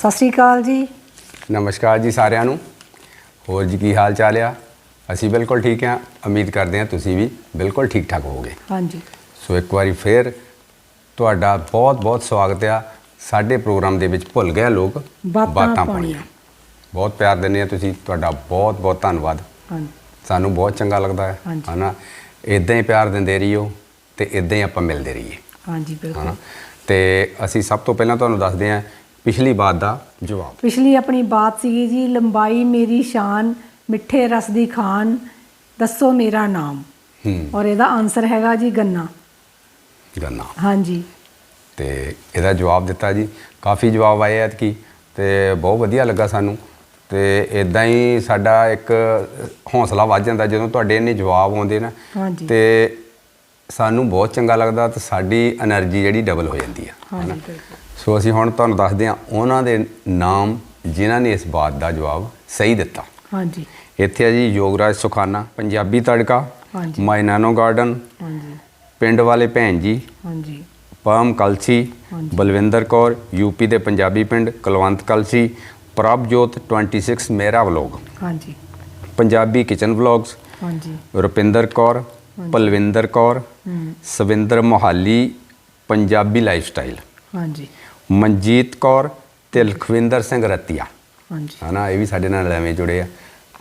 ਸਤਿ ਸ਼੍ਰੀ ਅਕਾਲ ਜੀ। ਨਮਸਕਾਰ ਜੀ ਸਾਰਿਆਂ ਨੂੰ। ਹੋਰ ਜੀ ਕੀ ਹਾਲ ਚਾਲ ਆ? ਅਸੀਂ ਬਿਲਕੁਲ ਠੀਕ ਹਾਂ ਉਮੀਦ ਕਰਦੇ ਹਾਂ ਤੁਸੀਂ ਵੀ ਬਿਲਕੁਲ ਠੀਕ ਠਾਕ ਹੋਵੋਗੇ। ਹਾਂਜੀ। ਸੋ ਇੱਕ ਵਾਰੀ ਫੇਰ ਤੁਹਾਡਾ ਬਹੁਤ ਬਹੁਤ ਸਵਾਗਤ ਆ। ਸਾਡੇ ਪ੍ਰੋਗਰਾਮ ਦੇ ਵਿੱਚ ਭੁੱਲ ਗਏ ਲੋਕ ਬਾਤਾਂ ਪਾਉਣੀਆਂ। ਬਹੁਤ ਪਿਆਰ ਦਿੰਦੇ ਆ ਤੁਸੀਂ। ਤੁਹਾਡਾ ਬਹੁਤ ਬਹੁਤ ਧੰਨਵਾਦ। ਹਾਂਜੀ। ਸਾਨੂੰ ਬਹੁਤ ਚੰਗਾ ਲੱਗਦਾ ਹੈ। ਹਨਾ? ਇਦਾਂ ਹੀ ਪਿਆਰ ਦਿੰਦੇ ਰਹੀਓ ਤੇ ਇਦਾਂ ਹੀ ਆਪਾਂ ਮਿਲਦੇ ਰਹੀਏ। ਹਾਂਜੀ ਬਿਲਕੁਲ। ਤੇ ਅਸੀਂ ਸਭ ਤੋਂ ਪਹਿਲਾਂ ਤੁਹਾਨੂੰ ਦੱਸਦੇ ਹਾਂ ਪਿਛਲੀ ਬਾਤ ਦਾ ਜਵਾਬ। ਪਿਛਲੀ ਆਪਣੀ ਬਾਤ ਸੀਗੀ ਜੀ ਲੰਬਾਈ ਮੇਰੀ ਸ਼ਾਨ ਮਿੱਠੇ ਰਸ ਦੀ ਖਾਨ ਦੱਸੋ ਮੇਰਾ ਨਾਮ। ਔਰ ਇਹਦਾ ਆਨਸਰ ਹੈਗਾ ਜੀ ਗੰਨਾ। ਗੰਨਾ। ਹਾਂਜੀ। ਤੇ ਇਹਦਾ ਜਵਾਬ ਦਿੱਤਾ ਜੀ। ਕਾਫੀ ਜਵਾਬ ਆਏ ਐਤਕੀ ਤੇ ਬਹੁਤ ਵਧੀਆ ਲੱਗਾ ਸਾਨੂੰ। ਤੇ ਇਦਾਂ ਹੀ ਸਾਡਾ ਇੱਕ ਹੌਸਲਾ ਵੱਧ ਜਾਂਦਾ ਜਦੋਂ ਤੁਹਾਡੇ ਇੰਨੇ ਜਵਾਬ ਆਉਂਦੇ ਨਾ। ਹਾਂਜੀ। ਤੇ ਸਾਨੂੰ ਬਹੁਤ ਚੰਗਾ ਲੱਗਦਾ ਤਾਂ ਸਾਡੀ એનર્ਜੀ ਜਿਹੜੀ ਡਬਲ ਹੋ ਜਾਂਦੀ ਆ ਹਾਂ ਸੋ ਅਸੀਂ ਹੁਣ ਤੁਹਾਨੂੰ ਦੱਸਦੇ ਹਾਂ ਉਹਨਾਂ ਦੇ ਨਾਮ ਜਿਨ੍ਹਾਂ ਨੇ ਇਸ ਬਾਤ ਦਾ ਜਵਾਬ ਸਹੀ ਦਿੱਤਾ। ਹਾਂਜੀ। ਇੱਥੇ ਆ ਜੀ ਯੋਗਰਾਜ ਸੁਖਾਨਾ ਪੰਜਾਬੀ ਤੜਕਾ ਹਾਂਜੀ। ਮਾਇਨਾਨੋ ਗਾਰਡਨ ਹਾਂਜੀ। ਪਿੰਡ ਵਾਲੇ ਭੈਣ ਜੀ ਹਾਂਜੀ। ਪਾਮ ਕਲਸੀ ਬਲਵਿੰਦਰ ਕੌਰ ਯੂਪੀ ਦੇ ਪੰਜਾਬੀ ਪਿੰਡ ਕਲਵੰਤ ਕਲਸੀ ਪ੍ਰਭਜੋਤ 26 ਮੇਰਾ ਵਲੋਗ ਹਾਂਜੀ। ਪੰਜਾਬੀ ਕਿਚਨ ਵਲੋਗਸ ਹਾਂਜੀ। ਰੁਪਿੰਦਰ ਕੌਰ ਪਲਵਿੰਦਰ ਕੌਰ ਸਵਿੰਦਰ ਮੋਹਾਲੀ ਪੰਜਾਬੀ ਲਾਈਫ ਸਟਾਈਲ ਹਾਂਜੀ। ਮਨਜੀਤ ਕੌਰ ਤੇ ਲਖਵਿੰਦਰ ਸਿੰਘ ਰਤੀਆ। ਹਾਂਜੀ। ਹਨਾ ਇਹ ਵੀ ਸਾਡੇ ਨਾਲ ਐਵੇਂ ਜੁੜੇ ਆ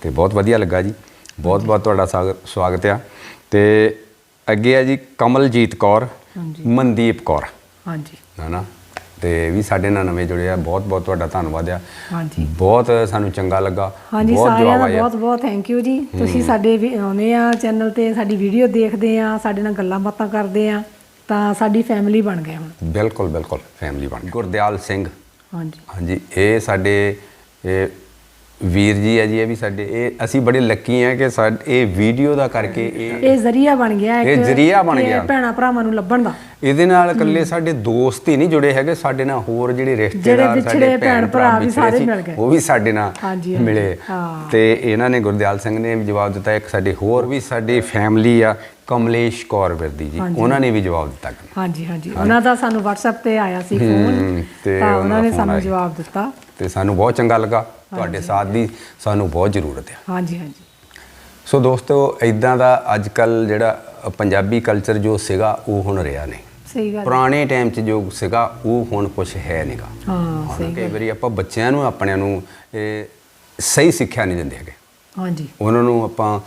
ਤੇ ਬਹੁਤ ਵਧੀਆ ਲੱਗਾ ਜੀ। ਬਹੁਤ ਬਹੁਤ ਤੁਹਾਡਾ ਸਵਾਗਤ ਆ। ਤੇ ਅੱਗੇ ਆ ਜੀ ਕਮਲਜੀਤ ਕੌਰ ਹਾਂਜੀ। ਮਨਦੀਪ ਕੌਰ। ਹਾਂਜੀ। ਹਨਾ ਤੇ ਵੀ ਸਾਡੇ ਨਾਲ ਨਵੇਂ ਜੁੜੇ ਆ। ਬਹੁਤ ਬਹੁਤ ਤੁਹਾਡਾ ਧੰਨਵਾਦ ਆ। ਹਾਂਜੀ। ਬਹੁਤ ਸਾਨੂੰ ਚੰਗਾ ਲੱਗਾ। ਹਾਂਜੀ ਬਹੁਤ ਸਾਰਿਆਂ ਜਵਾਬ ਦਾ। ਬਹੁਤ ਬਹੁਤ ਥੈਂਕ ਯੂ ਜੀ। ਤੁਸੀਂ ਸਾਡੇ ਵੀ ਆਉਂਦੇ ਆ ਚੈਨਲ ਤੇ ਸਾਡੀ ਵੀਡੀਓ ਦੇਖਦੇ ਆ ਸਾਡੇ ਨਾਲ ਗੱਲਾਂ ਬਾਤਾਂ ਕਰਦੇ ਆ ਤਾਂ ਸਾਡੀ ਫੈਮਿਲੀ ਬਣ ਗਏ ਹੁਣ। ਬਿਲਕੁਲ ਬਿਲਕੁਲ ਫੈਮਿਲੀ ਬਣ ਗਈ। ਗੁਰਦਿਆਲ ਸਿੰਘ। ਹਾਂਜੀ। ਹਾਂਜੀ ਇਹ ਸਾਡੇ ਇਹ ਵੀਰ ਜੀ ਆ ਜੀ ਇਹ ਵੀ ਸਾਡੇ ਇਹ ਅਸੀਂ ਬੜੇ ਲੱਕੀ ਆ ਕਿ ਸਾਡ ਇਹ ਵੀਡੀਓ ਦਾ ਕਰਕੇ ਇਹ ਇਹ ਜ਼ਰੀਆ ਬਣ ਗਿਆ ਇਹ ਜ਼ਰੀਆ ਬਣ ਕਿ ਗਿਆ। ਭੈਣਾ ਭਰਾਵਾਂ ਨੂੰ ਲੱਭਣ ਦਾ ਇਹਦੇ ਨਾਲ ਇਕੱਲੇ ਸਾਡੇ ਦੋਸਤ ਹੀ ਨਹੀਂ ਜੁੜੇ ਹੈਗੇ ਸਾਡੇ ਨਾਲ ਹੋਰ ਜਿਹੜੇ ਰਿਸ਼ਤੇਦਾਰ ਵਿਛੜੇ ਭੈਣ ਭਰਾ ਵੀ ਵਿਛੜੇ ਸਾਰੇ ਸੀ, ਮਿਲ ਗਏ। ਉਹ ਵੀ ਸਾਡੇ ਨਾਲ ਹਾਂਜੀ। ਮਿਲੇ ਹਾਂ। ਤੇ ਇਹਨਾਂ ਨੇ ਗੁਰਦਿਆਲ ਸਿੰਘ ਨੇ ਵੀ ਜਵਾਬ ਦਿੱਤਾ ਇੱਕ ਸਾਡੇ ਹੋਰ ਵੀ ਸਾਡੀ ਫੈਮਿਲੀ ਆ ਕਮਲੇਸ਼ ਕੌਰ ਵਿਰਦੀ ਜੀ ਹਾਂਜੀ। ਉਹਨਾਂ ਨੇ ਵੀ ਜਵਾਬ ਦਿੱਤਾ ਹਾਂਜੀ ਹਾਂਜੀ ਉਹਨਾਂ ਦਾ ਸਾਨੂੰ WhatsApp ਤੇ ਆਇਆ ਸੀ ਹੂੰ, ਫੋਨ ਤੇ ਤਾਂ ਉਹਨਾਂ ਉਹਨਾਂ ਦਾ ਨੇ phone ਸਾਨੂੰ ਆਇਆ। ਜਵਾਬ ਦਿੱਤਾ ਤੇ ਸਾਨੂੰ ਬਹੁਤ ਚੰਗਾ ਲੱਗਾ ਤੁਹਾਡੇ ਸਾਥ ਦੀ ਸਾਨੂੰ ਬਹੁਤ ਜ਼ਰੂਰਤ ਹੈ ਹਾਂਜੀ ਹਾਂਜੀ। ਸੋ ਦੋਸਤੋ ਇਦਾਂ ਦਾ ਅੱਜ ਕੱਲ ਜਿਹੜਾ ਪੰਜਾਬੀ ਕਲਚਰ ਜੋ ਸੀਗਾ ਉਹ ਹੁਣ ਰਿਹਾ ਨਹੀਂ। ਸਹੀ ਗੱਲ ਪੁਰਾਣੇ ਟਾਈਮ 'ਚ ਜੋ ਸੀਗਾ ਉਹ ਹੁਣ ਕੁਝ ਹੈ ਨਹੀਂਗਾ। ਹਾਂ ਸਹੀ ਕਈ ਵਾਰੀ ਆਪਾਂ ਬੱਚਿਆਂ ਨੂੰ ਆਪਣਿਆਂ ਨੂੰ ਇਹ ਸਹੀ ਸਿੱਖਿਆ ਨਹੀਂ ਦਿੰਦੇ ਹੈਗੇ। ਹਾਂਜੀ। ਉਹਨਾਂ ਨੂੰ ਆਪਾਂ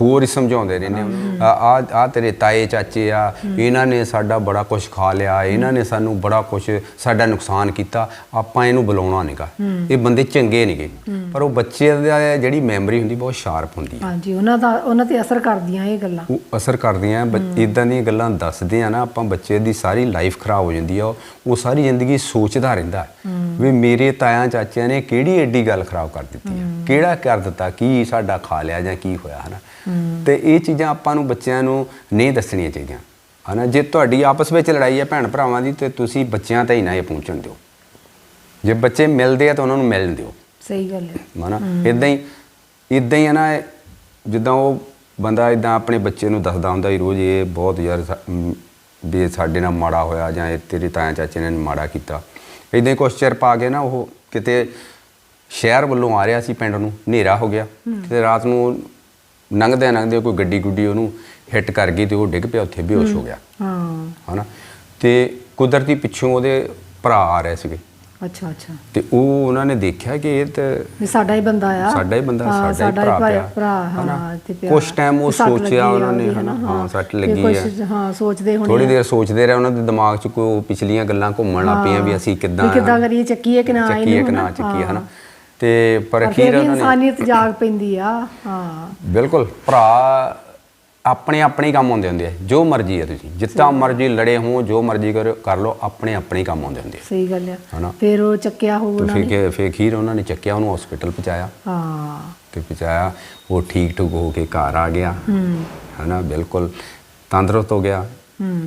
ਹੋਰ ਹੀ ਸਮਝਾਉਂਦੇ ਰਹਿੰਦੇ ਆ। ਆ ਆ ਤੇਰੇ ਤਾਏ ਚਾਚੇ ਆ ਇਹਨਾਂ ਨੇ ਸਾਡਾ ਬੜਾ ਕੁਝ ਖਾ ਲਿਆ ਇਹਨਾਂ ਨੇ ਸਾਨੂੰ ਬੜਾ ਕੁਝ ਸਾਡਾ ਨੁਕਸਾਨ ਕੀਤਾ ਆਪਾਂ ਇਹਨੂੰ ਬੁਲਾਉਣਾ ਨਹੀਂਗਾ ਇਹ ਬੰਦੇ ਚੰਗੇ ਨਹੀਂਗੇ ਪਰ ਉਹ ਬੱਚੇ ਦਾ ਜਿਹੜੀ ਮੈਮਰੀ ਹੁੰਦੀ ਬਹੁਤ ਸ਼ਾਰਪ ਹੁੰਦੀ ਹੈ ਹਾਂਜੀ ਉਹਨਾਂ ਦਾ ਉਹਨਾਂ ਤੇ ਅਸਰ ਕਰਦੀਆਂ ਇਹ ਗੱਲਾਂ। ਉਹ ਅਸਰ ਕਰਦੀਆਂ ਇਦਾਂ ਦੀਆਂ ਗੱਲਾਂ ਦੱਸਦੇ ਆ ਨਾ ਆਪਾਂ ਬੱਚੇ ਦੀ ਸਾਰੀ ਲਾਈਫ ਖਰਾਬ ਹੋ ਜਾਂਦੀ ਆ ਉਹ- ਉਹ ਸਾਰੀ ਜ਼ਿੰਦਗੀ ਸੋਚਦਾ ਰਹਿੰਦਾ। ਵੀ ਮੇਰੇ ਤਾਇਆ ਚਾਚਿਆਂ ਨੇ ਕਿਹੜੀ ਐਡੀ ਗੱਲ ਖਰਾਬ ਕਰ ਦਿੱਤੀ ਆ? ਕਿਹੜਾ ਕਰ ਦਿੱਤਾ? ਕੀ ਸਾਡਾ ਖਾ ਲਿਆ ਜਾਂ ਕੀ ਹੋਇਆ? ਹਨਾ। ਤੇ ਇਹ ਚੀਜ਼ਾਂ ਆਪਾਂ ਨੂੰ ਬੱਚਿਆਂ ਨੂੰ ਨਹੀਂ ਦੱਸਣੀਆਂ ਚਾਹੀਦੀਆਂ। ਹਨਾ ਜੇ ਤੁਹਾਡੀ ਆਪਸ ਵਿੱਚ ਲੜਾਈ ਹੈ ਭੈਣ ਭਰਾਵਾਂ ਦੀ ਤੇ ਤੁਸੀਂ ਬੱਚਿਆਂ ਤੇ ਹੀ ਨਾ ਇਹ ਪਹੁੰਚਣ ਦਿਓ। ਜੇ ਬੱਚੇ ਮਿਲਦੇ ਆ ਤਾਂ ਉਹਨਾਂ ਨੂੰ ਮਿਲਣ ਦਿਓ। ਸਹੀ ਗੱਲ ਹੈ। ਹਨਾ ਇਦਾਂ ਹੀ ਇਦਾਂ ਹੀ ਹੈ ਨਾ ਜਿੱਦਾਂ ਉਹ ਬੰਦਾ ਇਦਾਂ ਆਪਣੇ ਬੱਚੇ ਨੂੰ ਦੱਸਦਾ ਹੁੰਦਾ ਹੀ ਰੋਜ਼ ਇਹ ਬਹੁਤ ਯਾਰ ਵੀ ਸਾਡੇ ਨਾਲ ਮਾੜਾ ਹੋਇਆ ਜਾਂ ਇਹ ਤੇਰੇ ਤਾਇਆ ਚਾਚੇ ਨੇ ਮਾੜਾ ਕੀਤਾ। ਇਦਾਂ ਹੀ ਕੁਛ ਚਿਰ ਪਾ ਕੇ ਨਾ ਉਹ ਕਿਤੇ ਸ਼ਹਿਰ ਵੱਲੋਂ ਆ ਰਿਹਾ ਸੀ ਪਿੰਡ ਨੂੰ ਹਨੇਰਾ ਹੋ ਗਿਆ। ਤੇ ਰਾਤ ਨੂੰ ਲੰਘਦੇ ਲੰਘਦੇ ਕੋਈ ਗੱਡੀ ਗੁੱਡੀ ਉਹਨੂੰ ਹਿੱਟ ਕਰ ਗਈ ਤੇ ਉਹ ਡਿੱਗ ਪਿਆ ਉੱਥੇ ਬੇਹੋਸ਼ ਹੋ ਗਿਆ। ਹਾਂ। ਹਨਾ? ਤੇ ਕੁਦਰਤੀ ਪਿੱਛੋਂ ਉਹਦੇ ਭਰਾ ਆ ਰਹੇ ਸੀਗੇ। ਅੱਛਾ ਅੱਛਾ। ਤੇ ਉਹ ਉਹਨਾਂ ਨੇ ਦੇਖਿਆ ਕਿ ਇਹ ਤਾਂ ਸਾਡਾ ਹੀ ਬੰਦਾ ਆ। ਸਾਡਾ ਹੀ ਬੰਦਾ ਸਾਡਾ ਹੀ ਭਰਾ ਭਰਾ? ਹਾਂ ਤੇ ਪਿਆ। ਕੁਛ time ਉਹ ਸੋਚਿਆ ਆ ਉਹਨਾਂ ਨੇ, ਹਨਾ? ਹਾਂ, ਸੱਟ ਲੱਗੀ ਕੁਛ, ਹਾਂ ਸੋਚਦੇ ਹੋਣੇ ਥੋੜੀ ਆ। ਦੇਰ ਸੋਚਦੇ ਰਹੇ ਉਹਨਾਂ ਦੇ ਦਿਮਾਗ 'ਚ ਕੋਈ ਪਿਛਲੀਆਂ ਗੱਲਾਂ ਘੁੰਮਣ ਲੱਗ ਪਈਆਂ ਵੀ ਅਸੀਂ ਕਿੱਦਾਂ ਕਿੱਦਾਂ ਕਰੀਏ ਚੱਕੀਏ ਕਿ ਨਾ ਚੱਕੀਏ ਕਿ ਨਾ ਚੱਕੀਏ ਹਨਾ? ਤੇ ਪਰ ਅਖੀਰ ਫਿਰ ਉਹਨਾਂ ਨੇ ਇਨਸਾਨੀਅਤ ਜਾਗ ਪੈਂਦੀ ਆ ਹਾਂ। ਬਿਲਕੁਲ ਭਰਾ ਆਪਣੇ ਆਪਣੇ ਹੀ ਕੰਮ ਆਉਂਦੇ ਹੁੰਦੇ ਆ ਜੋ ਮਰਜ਼ੀ ਹੈ ਤੁਸੀਂ ਜਿੱਦਾਂ ਮਰਜ਼ੀ ਲੜੇ ਹੋ ਜੋ ਮਰਜ਼ੀ ਕਰੋ ਲਓ ਆਪਣੇ ਆਪਣੇ ਹੀ ਕੰਮ ਹੁੰਦੇ ਆ। ਸਹੀ ਗੱਲ ਆ। ਹਨਾ? ਫਿਰ ਉਹ ਚੱਕਿਆ ਤੇ ਉਹਨਾਂ ਫਿਰ ਨੇ? ਕਿ- ਫਿਰ ਅਖੀਰ ਉਹਨਾਂ ਨੇ ਚੱਕਿਆ ਉਹਨੂੰ ਹਸਪੀਟਲ ਪਹੁੰਚਾਇਆ। ਹਾਂ। ਤੇ ਪਹੁੰਚਾਇਆ ਉਹ ਠੀਕ ਠੁਕ ਹੋ ਕੇ ਘਰ ਆ ਗਿਆ। ਹੂੰ। ਹਨਾ? ਬਿਲਕੁਲ ਤੰਦਰੁਸਤ ਹੋ ਗਿਆ।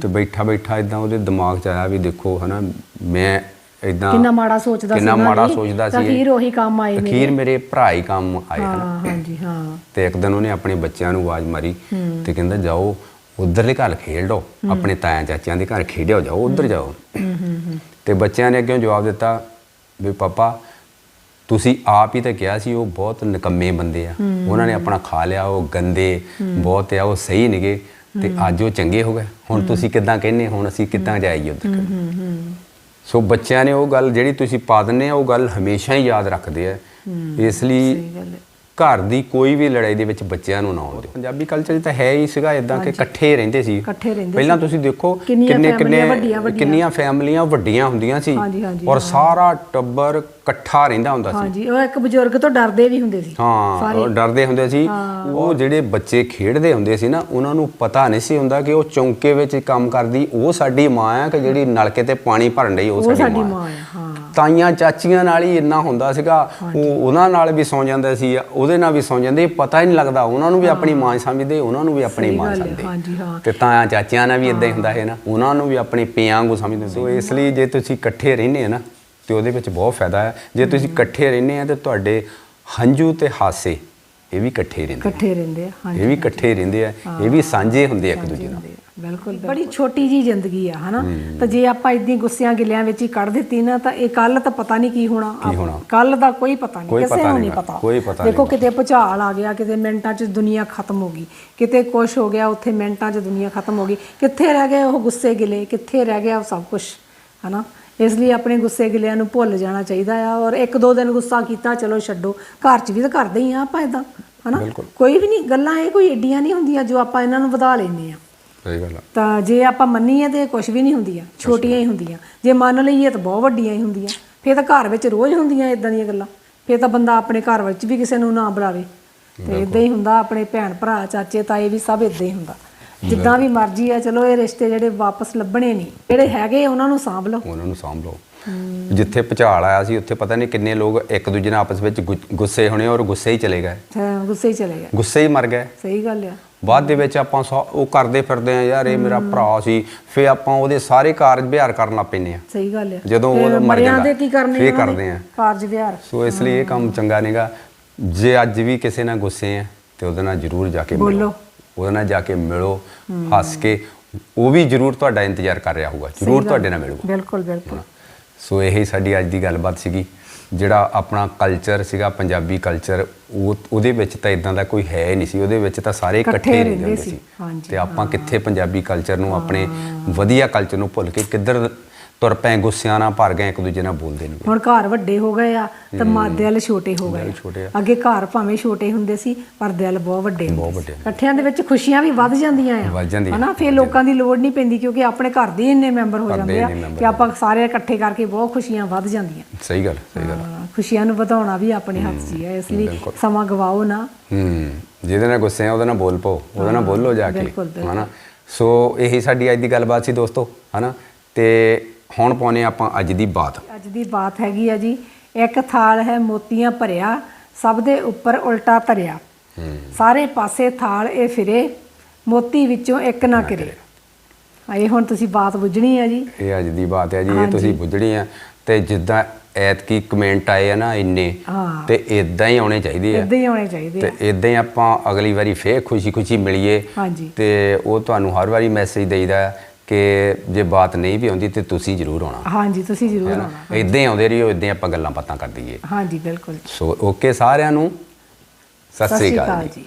ਤੇ ਬੈਠਾ ਬੈਠਾ ਇਦਾਂ ਉਹਦੇ ਦਿਮਾਗ 'ਚ ਆਇਆ ਵੀ ਦੇਖੋ ਹਨਾ ਮੈਂ ਇਦਾਂ ਕਿੰਨਾ ਮਾੜਾ ਸੋਚਦਾ ਕਿੰਨਾ ਸੀ ਨਾ ਮਾੜਾ ਸੋਚਦਾ ਸੀ। ਅਖੀਰ ਉਹੀ ਕੰਮ ਆਏ ਮੇਰੇ ਅਖੀਰ ਮੇਰੇ। ਭਰਾ ਹੀ ਕੰਮ ਆਏ ਹਨਾ। ਹਾਂ ਹਾਂਜੀ ਹਾਂ। ਤੇ ਇੱਕ ਦਿਨ ਉਹਨੇ ਆਪਣੇ ਬੱਚਿਆਂ ਨੂੰ ਆਵਾਜ਼ ਮਾਰੀ ਤੇ ਕਹਿੰਦਾ ਜਾਓ ਉਧਰਲੇ ਘਰ ਖੇਡ ਆਪਣੇ ਤਾਇਆ ਚਾਚਿਆਂ ਦੇ ਘਰ ਖੇਡਿਓ ਜਾਓ ਉਧਰ ਜਾਓ। ਹੂੰ ਹੂੰ ਹੂੰ। ਤੇ ਬੱਚਿਆਂ ਨੇ ਅੱਗੇ ਜਵਾਬ ਦਿੱਤਾ ਵੀ ਪਾਪਾ ਤੁਸੀਂ ਆਪ ਹੀ ਤਾਂ ਕਿਹਾ ਸੀ ਉਹ ਬਹੁਤ ਨਿਕੰਮੇ ਬੰਦੇ ਆ। ਉਹਨਾਂ ਨੇ ਆਪਣਾ ਖਾ ਲਿਆ ਉਹ ਗੰਦੇ ਬਹੁਤ ਆ ਉਹ ਸਹੀ ਨੇਗੇ ਤੇ ਅੱਜ ਉਹ ਚੰਗੇ ਹੋ ਗਏ। ਹੁਣ ਤੁਸੀਂ ਕਿੱਦਾਂ ਕਹਿੰਦੇ ਹੁਣ ਅਸੀਂ ਕਿੱਦਾਂ ਜਾਈਏ ਉੱਧਰ? ਸੋ ਬੱਚਿਆਂ ਨੇ ਉਹ ਗੱਲ ਜਿਹੜੀ ਤੁਸੀਂ ਪਾ ਦਿੰਦੇ ਆ ਉਹ ਗੱਲ ਹਮੇਸ਼ਾ ਹੀ ਯਾਦ ਰੱਖਦੇ ਆ। ਇਸ ਲਈ ਘਰ ਦੀ ਕੋਈ ਵੀ ਲੜਾਈ ਦੇ ਵਿੱਚ ਬੱਚਿਆਂ ਨੂੰ ਨਾ ਆਉਣ ਦਿਓ ਪੰਜਾਬੀ ਕਲਚਰ ਤਾਂ ਹੈ ਹੀ ਸੀਗਾ ਇਦਾਂ ਕਿ ਇਕੱਠੇ ਰਹਿੰਦੇ ਸੀ। ਇਕੱਠੇ ਰਹਿੰਦੇ ਪਹਿਲਾਂ ਤੁਸੀਂ ਦੇਖੋ ਕਿੰਨੀਆਂ ਕਿੰਨੇ ਫੈਮਲੀਆਂ ਕਿੰਨੇ। ਕਿੰਨੀਆਂ ਫੈਮਲੀਆਂ ਵੱਡੀਆਂ ਹੁੰਦੀਆਂ ਸੀ। ਹਾਂਜੀ, ਹਾਂਜੀ, ਔਰ ਸਾਰਾ ਟੱਬਰ ਇਕੱਠਾ ਰਹਿੰਦਾ ਹੁੰਦਾ ਸੀ। ਹਾਂਜੀ ਉਹ ਇੱਕ ਬਜ਼ੁਰਗ ਤੋਂ ਡਰਦੇ ਵੀ ਹੁੰਦੇ ਸੀ। ਹਾਂ ਉਹ ਡਰਦੇ ਹੁੰਦੇ ਸੀ। ਉਹ ਜਿਹੜੇ ਬੱਚੇ ਖੇਡਦੇ ਹੁੰਦੇ ਸੀ ਨਾ ਉਹਨਾਂ ਨੂੰ ਪਤਾ ਨਹੀਂ ਸੀ ਹੁੰਦਾ ਕਿ ਉਹ ਚੌਂਕੇ ਵਿੱਚ ਕੰਮ ਕਰਦੀ ਉਹ ਸਾਡੀ ਮਾਂ ਆ ਕਿ ਜਿਹੜੀ ਨਲਕੇ ਤੇ ਪਾਣੀ ਭਰਨ ਡਈ ਉਹ ਸਾਡੀ ਮਾਂ ਆ। ਤਾਈਆਂ ਚਾਚੀਆਂ ਨਾਲ ਹੀ ਇੰਨਾ ਹੁੰਦਾ ਸੀਗਾ ਉਹ ਉਹਨਾਂ ਨਾਲ ਵੀ ਸੌ ਜਾਂਦਾ ਸੀ ਉਹਦੇ ਨਾਲ ਵੀ ਸੌ ਜਾਂਦੇ ਪਤਾ ਹੀ ਨਹੀਂ ਲੱਗਦਾ ਉਹਨਾਂ ਨੂੰ ਵੀ ਆਪਣੀ ਮਾਂ ਸਮਝਦੇ ਉਹਨਾਂ ਨੂੰ ਵੀ ਆਪਣੀ ਮਾਂ ਸਮਝਦੇ। ਤੇ ਤਾਇਆ ਚਾਚਿਆਂ ਨਾਲ ਵੀ ਇਦਾਂ ਹੀ ਹੁੰਦਾ ਹੈ ਨਾ ਉਹਨਾਂ ਨੂੰ ਵੀ ਆਪਣੀ ਪਿਆਂ ਵਾਂਗੂ ਸਮਝਦੇ ਸੋ। ਇਸ ਲਈ ਜੇ ਤੁਸੀਂ ਇਕੱਠੇ ਰਹਿੰਦੇ ਆ ਨਾ ਤੇ ਉਹਦੇ ਵਿੱਚ ਬਹੁਤ ਫਾਇਦਾ ਹੈ। ਜੇ ਤੁਸੀਂ ਇਕੱਠੇ ਰਹਿੰਦੇ ਆ ਤੇ ਤੁਹਾਡੇ ਹੰਝੂ ਤੇ ਹਾਸੇ ਇਹ ਵੀ ਇਕੱਠੇ ਰਹਿੰਦੇ। ਇਕੱਠੇ ਰਹਿੰਦੇ ਆ ਹਾਂਜੀ ਇਹ ਵੀ ਇਕੱਠੇ ਰਹਿੰਦੇ ਆ ਇਹ ਵੀ ਸਾਂਝੇ ਹੁੰਦੇ ਆ ਇੱਕ ਦੂਜੇ ਨਾਲ। ਬਿਲਕੁਲ ਬੜੀ ਛੋਟੀ ਜੀ ਜ਼ਿੰਦਗੀ ਆ ਹਨਾ? ਤਾਂ ਜੇ ਆਪਾਂ ਇਦਾਂ ਗੁੱਸਿਆਂ ਗਿਲਿਆਂ ਵਿੱਚ ਹੀ ਕੱਢ ਦਿੱਤੀ ਨਾ ਤਾਂ ਇਹ ਕੱਲ ਤਾਂ ਪਤਾ ਨਹੀਂ ਕੀ ਹੋਣਾ। ਕੱਲ ਦਾ ਕੋਈ ਪਤਾ ਨਹੀਂ ਕਿਸੇ ਨੂੰ ਨਹੀਂ ਪਤਾ। ਦੇਖੋ ਕਿਤੇ ਭੁਚਾਲ ਆ ਗਿਆ ਕਿਤੇ ਮਿੰਟਾਂ 'ਚ ਦੁਨੀਆ ਖਤਮ ਹੋ ਗਈ ਕਿਤੇ ਕੁਛ ਹੋ ਗਿਆ ਉੱਥੇ ਮਿੰਟਾਂ 'ਚ ਦੁਨੀਆ ਖਤਮ ਹੋ ਗਈ ਕਿੱਥੇ ਰਹਿ ਗਏ ਉਹ ਗੁੱਸੇ ਗਿਲੇ ਕਿੱਥੇ ਰਹਿ ਗਿਆ ਉਹ ਸਭ ਕੁਝ ਹਨਾ? ਇਸ ਲਈ ਆਪਣੇ ਗੁੱਸੇ ਗਿਲਿਆਂ ਨੂੰ ਭੁੱਲ ਜਾਣਾ ਚਾਹੀਦਾ ਆ ਔਰ ਇੱਕ ਦੋ ਦਿਨ ਗੁੱਸਾ ਕੀਤਾ ਚਲੋ ਛੱਡੋ ਘਰ 'ਚ ਵੀ ਤਾਂ ਕਰਦੇ ਹੀ ਆ ਆਪਾਂ ਇਦਾਂ ਹਨਾ? ਕੋਈ ਵੀ ਨਹੀਂ ਗੱਲਾਂ ਇਹ ਕੋਈ ਏਡੀਆਂ ਨਹੀਂ ਹੁੰਦੀਆਂ ਜੋ ਆਪਾਂ ਇਹਨਾਂ ਨੂੰ ਵਧਾ ਲੈਂਦੇ ਆ। ਸਹੀ ਗੱਲ ਆ। ਤਾਂ ਜੇ ਆਪਾਂ ਮੰਨੀਏ ਤੇ ਕੁਝ ਵੀ ਨਹੀਂ ਹੁੰਦੀਆਂ ਛੋਟੀਆਂ ਹੀ ਹੁੰਦੀਆਂ। ਜੇ ਮੰਨ ਲਈਏ ਤਾਂ ਬਹੁਤ ਵੱਡੀਆਂ ਹੀ ਹੁੰਦੀਆਂ। ਫੇਰ ਤਾਂ ਘਰ ਵਿੱਚ ਰੋਜ਼ ਹੁੰਦੀਆਂ ਇਦਾਂ ਦੀਆਂ ਗੱਲਾਂ। ਫੇਰ ਤਾਂ ਬੰਦਾ ਆਪਣੇ ਘਰ ਵਿੱਚ ਵੀ ਕਿਸੇ ਨੂੰ ਨਾ ਬੁਲਾਵੇ। ਤੇ ਇਦਾਂ ਹੀ ਹੁੰਦਾ ਆਪਣੇ ਭੈਣ ਭਰਾ ਚਾਚੇ ਤਾਏ ਵੀ ਸਭ ਇਦਾਂ ਹੀ ਹੁੰਦਾ। ਜਿੱਦਾਂ ਵੀ ਮਰਜ਼ੀ ਆ ਚਲੋ ਇਹ ਰਿਸ਼ਤੇ ਜਿਹੜੇ ਵਾਪਸ ਲੱਭਣੇ ਨਹੀਂ। ਜਿਹੜੇ ਹੈਗੇ ਉਹਨਾਂ ਨੂੰ ਸਾਂਭ ਲਓ। ਉਹਨਾਂ ਨੂੰ ਸਾਂਭ ਲਓ। ਜਿੱਥੇ ਭੁਚਾਲ ਆਇਆ ਸੀ ਉੱਥੇ ਪਤਾ ਨਹੀਂ ਕਿੰਨੇ ਲੋਕ ਇੱਕ ਦੂਜੇ ਨਾਲ ਆਪਸ ਵਿੱਚ ਗੁੱਸੇ ਹੋਣੇ ਔਰ ਗੁੱਸੇ ਹੀ ਚਲੇ ਗਏ। ਹਾਂ, ਗੁੱਸੇ ਹੀ ਚਲੇ ਗਏ। ਗੁੱਸੇ ਹੀ ਮਰ ਗਏ। ਸਹੀ ਗੱਲ ਆ। ਬਾਅਦ ਦੇ ਵਿੱਚ ਆਪਾਂ ਉਹ ਕਰਦੇ ਫਿਰਦੇ ਆ ਯਾਰ ਇਹ ਮੇਰਾ ਭਰਾ ਸੀ। ਫੇ ਆਪਾਂ ਉਹਦੇ ਸਾਰੇ ਕਾਰਜ ਵਿਹਾਰ ਕਰਨ ਲੱਗ ਪੈਂਦੇ ਆ ਸਹੀ ਗੱਲ ਆ। ਜਦੋਂ ਉਹ ਮਰ ਜਾਂਦਾ, ਦੇ ਕੀ ਕਰਨੇ ਨੇ? ਕਰਦੇ ਆ। ਕਾਰਜ ਵਿਹਾਰ। ਸੋ ਇਸ ਲਈ ਇਹ ਕੰਮ ਚੰਗਾ ਨਹੀਂਗਾ। ਜੇ ਅੱਜ ਵੀ ਕਿਸੇ ਨਾਲ ਗੁੱਸੇ ਆ ਤੇ ਉਹਦੇ ਨਾਲ ਜ਼ਰੂਰ ਜਾ ਕੇ ਮਿਲੋ। ਉਹਦੇ ਨਾਲ ਜਾ ਕੇ ਮਿਲੋ ਹੱਸ ਕੇ। ਉਹ ਵੀ ਜ਼ਰੂਰ ਤੁਹਾਡਾ ਇੰਤਜ਼ਾਰ ਕਰ ਰਿਹਾ ਹੋਊਗਾ। ਜ਼ਰੂਰ ਤੁਹਾਡੇ ਨਾਲ ਮਿਲੂਗਾ। ਬਿਲਕੁਲ ਬਿਲਕੁਲ। ਸੋ ਇਹੀ ਸਾਡੀ ਅੱਜ ਦੀ ਗੱਲਬਾਤ ਸੀਗੀ। ਜਿਹੜਾ ਆਪਣਾ ਕਲਚਰ ਸੀਗਾ ਪੰਜਾਬੀ ਕਲਚਰ ਉਹ ਉਹਦੇ ਵਿੱਚ ਤਾਂ ਇਦਾਂ ਦਾ ਕੋਈ ਹੈ ਹੀ ਨਹੀਂ ਸੀ। ਉਹਦੇ ਵਿੱਚ ਤਾਂ ਸਾਰੇ ਇਕੱਠੇ ਰਹਿੰਦੇ ਰਹਿੰਦੇ ਹੁੰਦੇ ਸੀ, ਤੇ ਆਪਾਂ ਕਿੱਥੇ ਪੰਜਾਬੀ ਕਲਚਰ ਨੂੰ ਆਪਣੇ ਵਧੀਆ ਕਲਚਰ ਨੂੰ ਭੁੱਲ ਕੇ ਕਿੱਧਰ ਤੁਰ ਪਏ ਗੁੱਸਿਆਂ ਨਾਲ ਭਰ ਗਏ ਇੱਕ ਦੂਜੇ ਨਾਲ ਬੋਲਦੇ ਨਹੀਂ ਹੁਣ ਘਰ ਵੱਡੇ ਹੋ ਗਏ ਆ ਤੇ ਮਾ ਦਿਲ ਛੋਟੇ ਹੋ ਗਏ। ਛੋਟੇ ਆ। ਅੱਗੇ ਘਰ ਭਾਵੇਂ ਛੋਟੇ ਹੁੰਦੇ ਸੀ ਪਰ ਦਿਲ ਬਹੁਤ ਵੱਡੇ ਬਹੁਤ ਹੁੰਦੇ ਵੱਡੇ ਸੀ ਇਕੱਠਿਆਂ ਦੇ ਵਿੱਚ ਖੁਸ਼ੀਆਂ ਵੀ ਵੱਧ ਜਾਂਦੀਆਂ ਆ। ਵੱਧ ਜਾਂਦੀਆਂ। ਹਨਾ? ਫਿਰ ਲੋਕਾਂ ਦੀ ਲੋੜ ਨਹੀਂ ਪੈਂਦੀ ਕਿਉਂਕਿ ਆਪਣੇ ਘਰ ਦੇ ਹੀ ਇੰਨੇ ਮੈਂਬਰ ਹੋ ਦੇ ਜਾਂਦੇ ਆ ਇੰਨੇ ਕਿ ਆਪਾਂ ਸਾਰੇ ਇਕੱਠੇ ਕਰਕੇ ਬਹੁਤ ਖੁਸ਼ੀਆਂ ਵੱਧ ਜਾਂਦੀਆਂ। ਸਹੀ ਗੱਲ ਸਹੀ ਗੱਲ। ਹਾਂ, ਖੁਸ਼ੀਆਂ ਨੂੰ ਵਧਾਉਣਾ ਵੀ ਆਪਣੇ ਹੱਥ 'ਚ ਹੀ ਹੈ ਇਸ ਲਈ ਬਿਲਕੁਲ। ਸਮਾਂ ਗਵਾਓ ਨਾ। ਹੂੰ ਜਿਹਦੇ ਨਾਲ ਗੁੱਸੇ ਆ ਉਹਦੇ ਨਾਲ ਬੋਲ ਪੋ ਉਹਦੇ ਨਾਲ ਬੋਲੋ ਜਾ ਕੇ ਬਿਲਕੁਲ, ਬਿਲਕੁਲ। ਹਨਾ? ਸੋ ਇਹੀ ਸਾਡੀ ਅੱਜ ਦੀ ਗੱਲਬਾਤ ਸੀ ਦੋਸਤੋ ਹਨਾ? ਤੇ ਹੁਣ ਪਾਉਨੇ ਆਪਾਂ ਅੱਜ ਦੀ ਬਾਤ। ਅੱਜ ਦੀ ਬਾਤ ਹੈਗੀ ਆ ਜੀ ਇੱਕ ਥਾਲ ਹੈ ਮੋਤੀਆਂ ਭਰਿਆ ਸਭ ਦੇ ਉੱਪਰ ਉਲਟਾ ਧਰਿਆ। ਸਾਰੇ ਪਾਸੇ ਥਾਲ ਇਹ ਫਿਰੇ ਮੋਤੀ ਵਿੱਚੋਂ ਇੱਕ ਨਾ ਕਿਰੇ। ਇਹ ਹੁਣ ਤੁਸੀਂ ਬਾਤ ਬੁੱਝਣੀ ਆ ਜੀ। ਇਹ ਅੱਜ ਦੀ ਬਾਤ ਹੈ ਜੀ ਇਹ। ਤੁਸੀਂ ਬੁੱਝਣੀ ਆ। ਤੇ ਜਿੱਦਾਂ ਐਤਕੀ ਕਮੈਂਟ ਆਏ ਆ ਨਾ ਇੰਨੇ। ਤੇ ਇਦਾਂ ਹੀ ਆਉਣੇ ਚਾਹੀਦੇ ਆ। ਇਦਾਂ ਹੀ ਹੋਣੇ ਚਾਹੀਦੇ ਤੇ ਇਦਾਂ ਹੀ ਆਪਾਂ ਅਗਲੀ ਵਾਰੀ ਫੇਰ ਖੁਸ਼ੀ-ਖੁਸ਼ੀ ਮਿਲੀਏ। ਹਾਂਜੀ। ਤੇ ਉਹ ਤੁਹਾਨੂੰ ਹਰ ਵਾਰੀ ਮੈਸੇਜ ਦੇਈਦਾ। ਹੈ ਕਿ ਜੇ ਬਾਤ ਨਹੀਂ ਵੀ ਆਉਂਦੀ ਤੇ ਤੁਸੀਂ ਜ਼ਰੂਰ ਆਉਣਾ। ਹਾਂਜੀ ਤੁਸੀਂ ਜ਼ਰੂਰ ਆਉਣਾ। ਇਦਾਂ ਹੀ ਆਉਂਦੇ ਰਹੀਓ ਇਦਾਂ ਆਪਾਂ ਗੱਲਾਂ ਬਾਤਾਂ ਕਰ ਦਈਏ। ਹਾਂਜੀ ਬਿਲਕੁਲ। ਸੋ ਓਕੇ ਸਾਰਿਆਂ ਨੂੰ ਸਤਿ ਸ੍ਰੀ ਅਕਾਲ ਜੀ।